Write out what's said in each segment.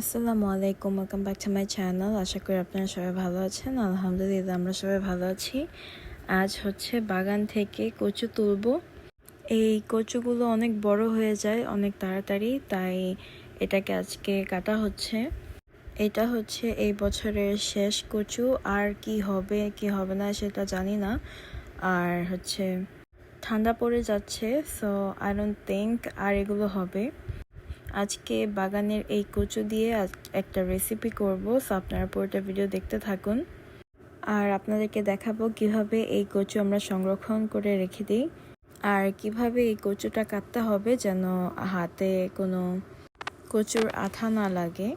আসসালামু আলাইকুম welcome back to my channel আশা করি আপনারা সবাই ভালো আছেন। আলহামদুলিল্লাহ, আমরা সবাই ভালো আছি। আজ হচ্ছে বাগান থেকে কচু তুলব। এই কচুগুলো অনেক বড় হয়ে যায়, অনেক তাড়াতাড়ি, তাই এটাকে আজকে কাটা হচ্ছে। এটা হচ্ছে এই বছরের শেষ কচু। আর কি হবে কি হবে না, সেটা জানি না। আর হচ্ছে ঠান্ডা পড়ে যাচ্ছে সো আই ডোন্ট থিঙ্ক আর এগুলো হবে। আজকে বাগানের এই কচু দিয়ে একটা রেসিপি করব সো আপনারা পুরোটা ভিডিও দেখতে থাকুন। আর আপনাদেরকে দেখাবো কীভাবে এই কচু আমরা সংরক্ষণ করে রেখে দিই, আর কীভাবে এই কচুটা কাটতে হবে যেন হাতে কোনো কচুর আঠা না লাগে।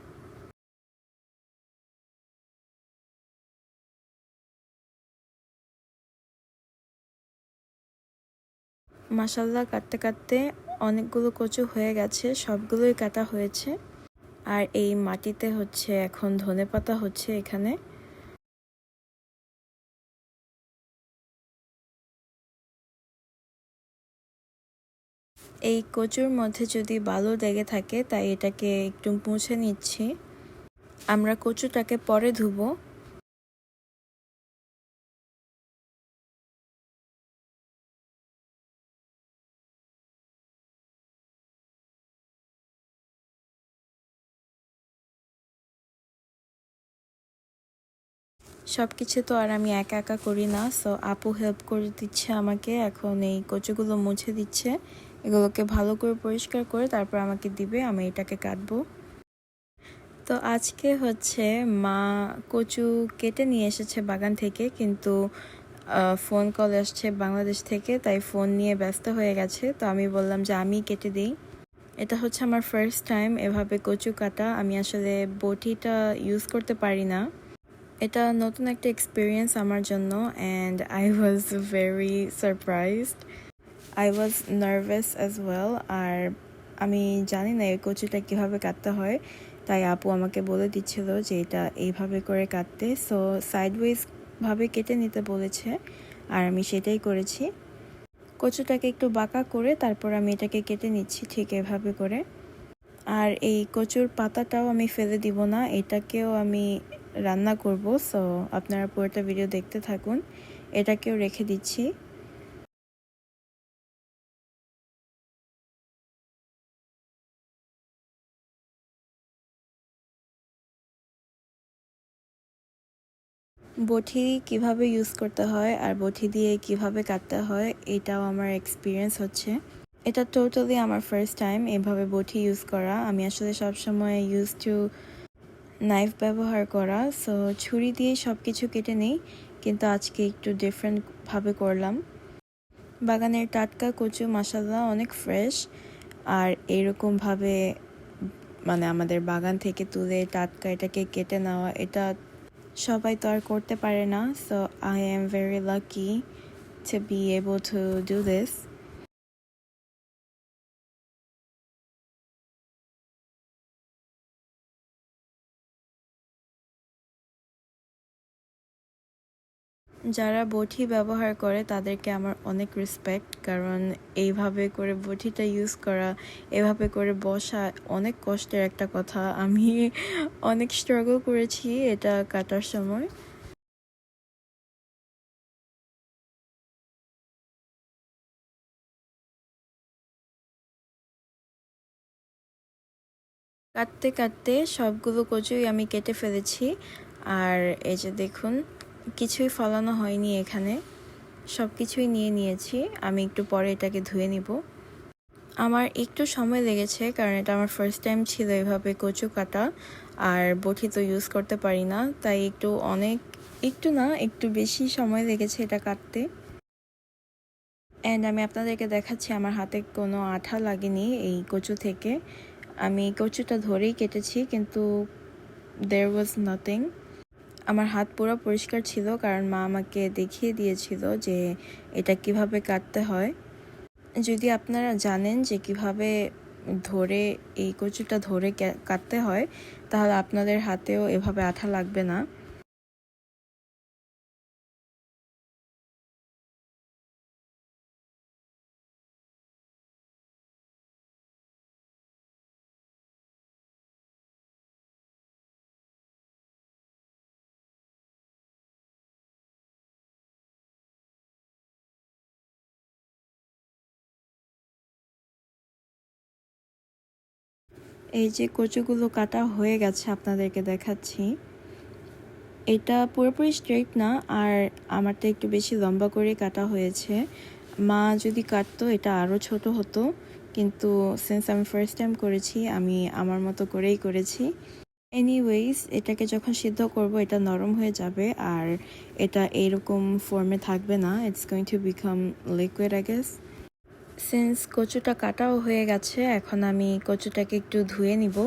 মাসাল্লা কাটতে কাটতে অনেকগুলো কচু হয়ে গেছে, সবগুলোই কাটা হয়েছে। আর এই মাটিতে হচ্ছে এখন ধনে পাতা হচ্ছে এখানে। এই কচুর মধ্যে যদি বালু লেগে থাকে, তাই এটাকে একটু মুছে নিচ্ছি। আমরা কচুটাকে পরে ধুবো। সব কিছু তো আর আমি একা একা করি না সো আপু হেল্প করে দিচ্ছে আমাকে। এখন এই কচুগুলো মুছে দিচ্ছে। এগুলোকে ভালো করে পরিষ্কার করে তারপর আমাকে দিবে, আমি এটাকে কাটবো। তো আজকে হচ্ছে মা কচু কেটে নিয়ে এসেছে বাগান থেকে, কিন্তু ফোন কল আসছে বাংলাদেশ থেকে, তাই ফোন নিয়ে ব্যস্ত হয়ে গেছে। তো আমি বললাম যে আমি কেটে দিই। এটা হচ্ছে আমার ফার্স্ট টাইম এভাবে কচু কাটা। আমি আসলে বটিটা ইউজ করতে পারি না। এটা নতুন একটা এক্সপিরিয়েন্স আমার জন্য and I was very surprised I was nervous as well আর আমি জানি না এই কচুটা কীভাবে কাটতে হয়, তাই আপু আমাকে বলে দিচ্ছিল যে এটা এইভাবে করে কাটতে। সো সাইডওয়েজভাবে কেটে নিতে বলেছে, আর আমি সেটাই করেছি। কচুটাকে একটু বাঁকা করে তারপর আমি এটাকে কেটে নিচ্ছি ঠিক এভাবে করে। আর এই কচুর পাতাটাও আমি ফেলে দিব না, এটাকেও আমি রান্না করব সো আপনারা পুরোটা ভিডিও দেখতে থাকুন। এটাকেও রেখে দিচ্ছি। বটি কীভাবে ইউজ করতে হয় আর বটি দিয়ে কীভাবে কাটতে হয়, এটাও আমার এক্সপিরিয়েন্স হচ্ছে। এটা টোটালি আমার ফার্স্ট টাইম এভাবে বটি ইউজ করা। আমি আসলে সবসময় ইউজ টু নাইফ ব্যবহার করা সো ছুরি দিয়ে সব কিছু কেটে নেই, কিন্তু আজকে একটু ডিফারেন্টভাবে করলাম বাগানের টাটকা কচু মশালা অনেক ফ্রেশ আর এইরকমভাবে মানে আমাদের বাগান থেকে তুলে টাটকা এটাকে কেটে নেওয়া, এটা সবাই তো আর করতে পারে না so I am very lucky to be able to do this. যারা বটি ব্যবহার করে তাদেরকে আমার অনেক রেসপেক্ট কারণ এইভাবে করে বটিটা ইউজ করা, এভাবে করে বসা অনেক কষ্টের একটা কথা। আমি অনেক স্ট্রাগল করেছি এটা কাটার সময়। কাটতে কাটতে সবগুলো কচুই আমি কেটে ফেলেছি। আর এই যে দেখুন কিছুই ফলানো হয়নি এখানে। সব কিছুই নিয়ে নিয়েছি। আমি একটু পরে এটাকে ধুয়ে নিব। আমার একটু সময় লেগেছে কারণ এটা আমার ফার্স্ট টাইম ছিল এভাবে কচু কাটা। আর বটি তো ইউজ করতে পারি না, তাই একটু অনেক, একটু না, একটু বেশি সময় লেগেছে এটা কাটতে। অ্যান্ড আমি আপনাদেরকে দেখাচ্ছি, আমার হাতে কোনো আঠা লাগেনি এই কচু থেকে। আমি কচুটা ধরেই কেটেছি, কিন্তু দের ওয়াজ নাথিং আমার হাত পুরো পরিষ্কার ছিল কারণ মা আমাকে দেখিয়ে দিয়েছিল যে এটা কীভাবে কাটতে হয়। যদি আপনারা জানেন যে কীভাবে ধরে এই কচুটা ধরে কাটতে হয়, তাহলে আপনাদের হাতেও এভাবে আঠা লাগবে না। এই যে কচুগুলো কাটা হয়ে গেছে আপনাদেরকে দেখাচ্ছি। এটা পুরোপুরি স্ট্রেট না, আর আমারটা একটু বেশি লম্বা করে কাটা হয়েছে। মা যদি কাটতো, এটা আরও ছোট হতো, কিন্তু সিন্স আমি ফার্স্ট টাইম করেছি, আমি আমার মতো করেই করেছি। এনিওয়েজ এটাকে যখন সিদ্ধ করব, এটা নরম হয়ে যাবে, আর এটা এইরকম ফর্মে থাকবে না। It's going to become liquid I guess since কচুটা কাটাও হয়ে গেছে, এখন আমি কচুটাকে একটু ধুয়ে নিব।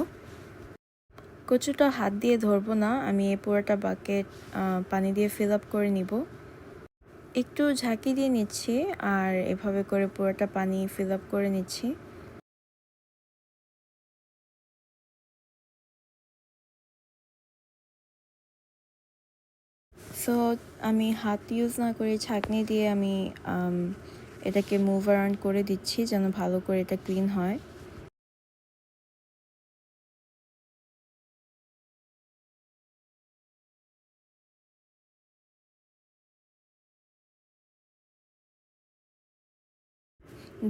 কচুটা হাত দিয়ে ধরবো না, আমি এই পুরোটা বাকেট পানি দিয়ে ফিল আপ করে নিব। একটু ঝাঁকি দিয়ে নিচ্ছি, আর এভাবে করে পুরোটা পানি ফিল আপ করে নিচ্ছি। সো আমি হাত ইউজ না করে ছাঁকনি দিয়ে আমি এটাকে মুভ অ্যারাউন্ড করে দিচ্ছি যেন ভালো করে এটা ক্লিন হয়।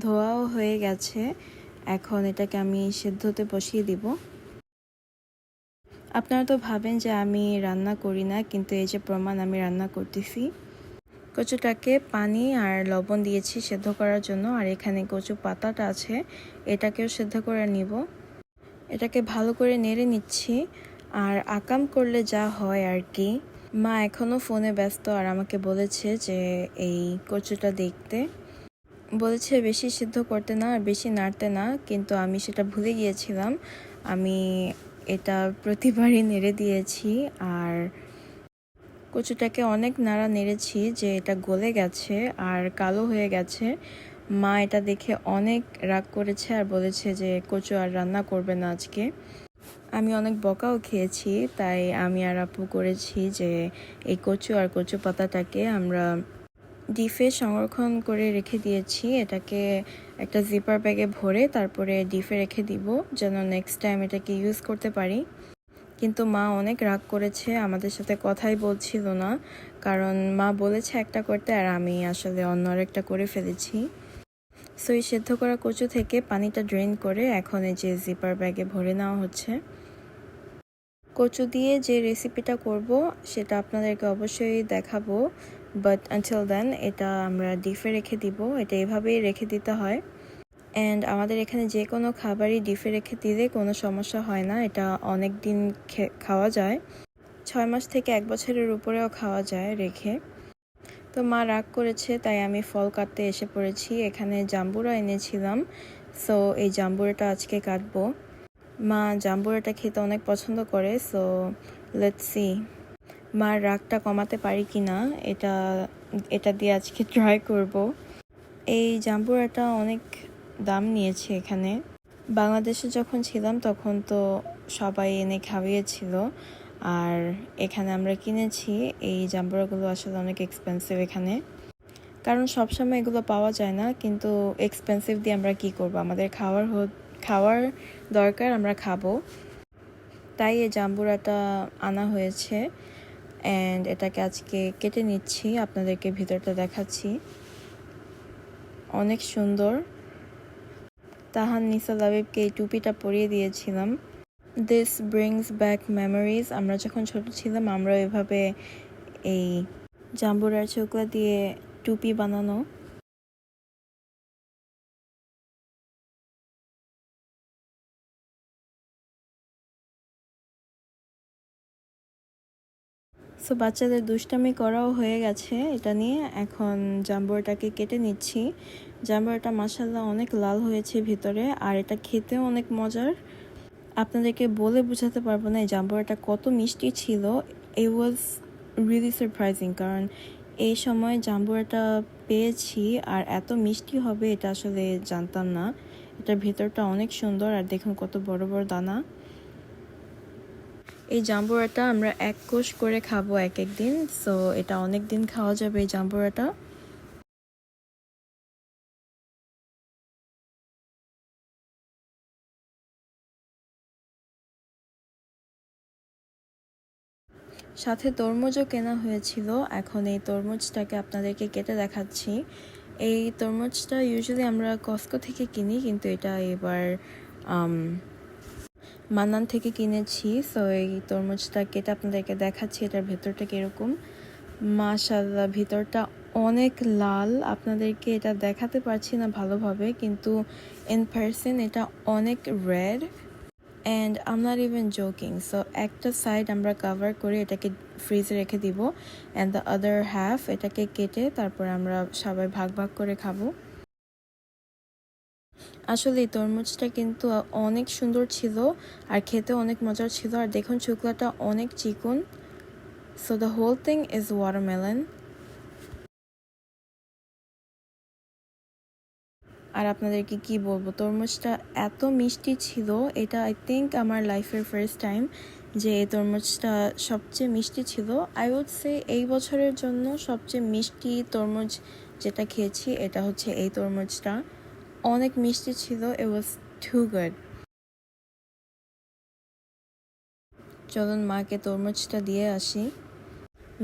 ধোয়াও হয়ে গেছে। এখন এটাকে আমি সেদ্ধতে বসিয়ে দিব। আপনারা তো ভাবেন যে আমি রান্না করি না, কিন্তু এই যে প্রমাণ আমি রান্না করতেছি। কচুটাকে পানি আর লবণ দিয়েছি সেদ্ধ করার জন্য, আর এখানে কচু পাতাটা আছে, এটাকেও সেদ্ধ করে নিব। এটাকে ভালো করে নেড়ে নিচ্ছি, আর আকাম করলে যা হয় আর কি। মা এখনও ফোনে ব্যস্ত আর আমাকে বলেছে যে এই কচুটা দেখতে। বলেছে বেশি সিদ্ধ করতে না আর বেশি নাড়তে না, কিন্তু আমি সেটা ভুলে গিয়েছিলাম। আমি এটা প্রতিবারই নেড়ে দিয়েছি, আর কচুটাকে অনেক নাড়া নেড়েছি যে এটা গলে গেছে আর কালো হয়ে গেছে। মা এটা দেখে অনেক রাগ করেছে আর বলেছে যে কচু আর রান্না করবে না আজকে। আমি অনেক বকাও খেয়েছি, তাই আমি আর আপু করেছি যে এই কচু আর কচু পাতাটাকে আমরা ডিফে সংরক্ষণ করে রেখে দিয়েছি। এটাকে একটা জিপার ব্যাগে ভরে তারপরে ডিফে রেখে দিব যেন নেক্সট টাইম এটাকে ইউজ করতে পারি। কিন্তু মা অনেক রাগ করেছে, আমাদের সাথে কথাই বলছিল না। কারণ মা বলেছে একটা করতে, আর আমি আসলে অন্য আরেকটা করে ফেলেছি। সো এই সেদ্ধ করা কচু থেকে পানিটা ড্রেন করে এখন এই যে জিপার ব্যাগে ভরে নেওয়া হচ্ছে। কচু দিয়ে যে রেসিপিটা করব, সেটা আপনাদেরকে অবশ্যই দেখাবো। বাট আনটিল দেন এটা আমরা ডিফে রেখে দিব। এটা এভাবেই রেখে দিতে হয়। অ্যান্ড আমাদের এখানে যে কোনো খাবারই ডিফে রেখে দিলে কোনো সমস্যা হয় না, এটা অনেক দিন খাওয়া যায়। ছয় মাস থেকে এক বছরের উপরেও খাওয়া যায় রেখে। তো মা রাগ করেছে, তাই আমি ফল কাটতে এসে পড়েছি। এখানে জাম্বুরা এনেছিলাম সো এই জাম্বুরাটা আজকে কাটবো। মা জাম্বুরাটা খেতে অনেক পছন্দ করে সো লেটস সি মার রাগটা কমাতে পারি কি না এটা এটা দিয়ে আজকে ট্রাই করব। এই জাম্বুরাটা অনেক দাম নিয়েছে এখানে। বাংলাদেশে যখন ছিলাম তখন তো সবাই এনে খাওয়িয়েছিল আর এখানে আমরা কিনেছি। এই জাম্বুরাগুলো আসলে অনেক এক্সপেন্সিভ এখানে। কারণ সবসময় এগুলো পাওয়া যায় না, কিন্তু এক্সপেন্সিভ দিয়ে আমরা কি করব? আমাদের খাওয়ার খাওয়ার দরকার, আমরা খাব। তাই এই জাম্বুরাটা আনা হয়েছে। অ্যান্ড এটাকে আজকে কেটে নিচ্ছি। আপনাদেরকে ভিতরটা দেখাচ্ছি। অনেক সুন্দর। তাহান নিসা লাবিবকে এই টুপিটা পরিয়ে দিয়েছিলাম। দিস ব্রিংস ব্যাক মেমোরিজ আমরা যখন ছোট ছিলাম আমরা এভাবে এই জাম্বুরার চোকলা দিয়ে টুপি বানানো। সো বাচ্চাদের দুষ্টামি করাও হয়ে গেছে। এটা নিয়ে এখন জাম্বুরটাকে কেটে নিচ্ছি। জাম্বুরটা মাসাল্লাহ অনেক লাল হয়েছে ভিতরে, আর এটা খেতেও অনেক মজার। আপনাদেরকে বলে বোঝাতে পারব না এই জাম্বুরটা কত মিষ্টি ছিল। এ ওয়াজ রিয়েলি সারপ্রাইজিং কারণ এই সময় জাম্বুরাটা পেয়েছি, আর এত মিষ্টি হবে এটা আসলে জানতাম না। এটার ভেতরটা অনেক সুন্দর, আর দেখুন কত বড় বড় দানা। এই জাম্বুরাটা আমরা এক কোষ করে খাব এক এক দিন সো এটা অনেক দিন খাওয়া যাবে এই জাম্বুরাটা সাথে তরমুজও কেনা হয়েছিল। এখন এই তরমুজটাকে আপনাদেরকে কেটে দেখাচ্ছি। এই তরমুজটা ইউজুয়ালি আমরা কস্কো থেকে কিনি, কিন্তু এটা এবার মান্নান থেকে কিনেছি। সো এই তরমুজটা কেটে আপনাদেরকে দেখাচ্ছি, এটার ভেতরটা কীরকম। মাশাল্লাহ ভিতরটা অনেক লাল। আপনাদেরকে এটা দেখাতে পারছি না ভালোভাবে, কিন্তু ইন পার্সন এটা অনেক red and I'm not even joking so একটা সাইড আমরা কভার করে এটাকে ফ্রিজে রেখে দিব অ্যান্ড দ্য আদার হ্যাফ এটাকে কেটে তারপর আমরা সবাই ভাগ ভাগ করে খাব। আসলে তরমুজটা কিন্তু অনেক সুন্দর ছিল আর খেতে অনেক মজার ছিল। আর দেখুন, শুকলাটা অনেক চিকন। So the whole thing is watermelon আর আপনাদেরকে কি বলব? তরমুজটা এত মিষ্টি ছিল, এটা আই থিঙ্ক আমার লাইফের ফার্স্ট টাইম যে এই তরমুজটা সবচেয়ে মিষ্টি ছিল। আই উড সে এই বছরের জন্য সবচেয়ে মিষ্টি তরমুজ যেটা খেয়েছি, এটা হচ্ছে এই তরমুজটা। অনেক মিষ্টি ছিল ইট ওয়াজ টু গুড চলুন মাকে তরমুজটা দিয়ে আসি।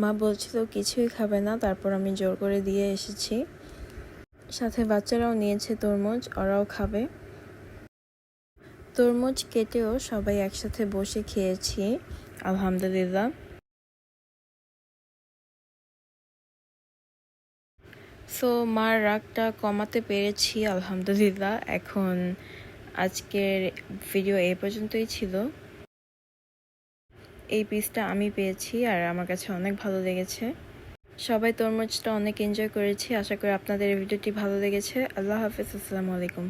মা বলছিল, কিছুই খাবে না। তারপর আমি জোর করে দিয়ে এসেছি। সাথে বাচ্চারাও নিয়েছে তরমুজ, ওরাও খাবে। তরমুজ কেটেও সবাই একসাথে বসে খেয়েছি, আলহামদুলিল্লাহ। সো মার রাগটা কমাতে পেরেছি, আলহামদুলিল্লাহ। এখন আজকের ভিডিও এই পর্যন্তই ছিল। এই পিসটা আমি পেয়েছি আর আমার কাছে অনেক ভালো লেগেছে। সবাই তরমুজটা অনেক এনজয় করেছি। আশা করি আপনাদের এই ভিডিওটি ভালো লেগেছে। আল্লাহ হাফিজ। আসসালামু আলাইকুম।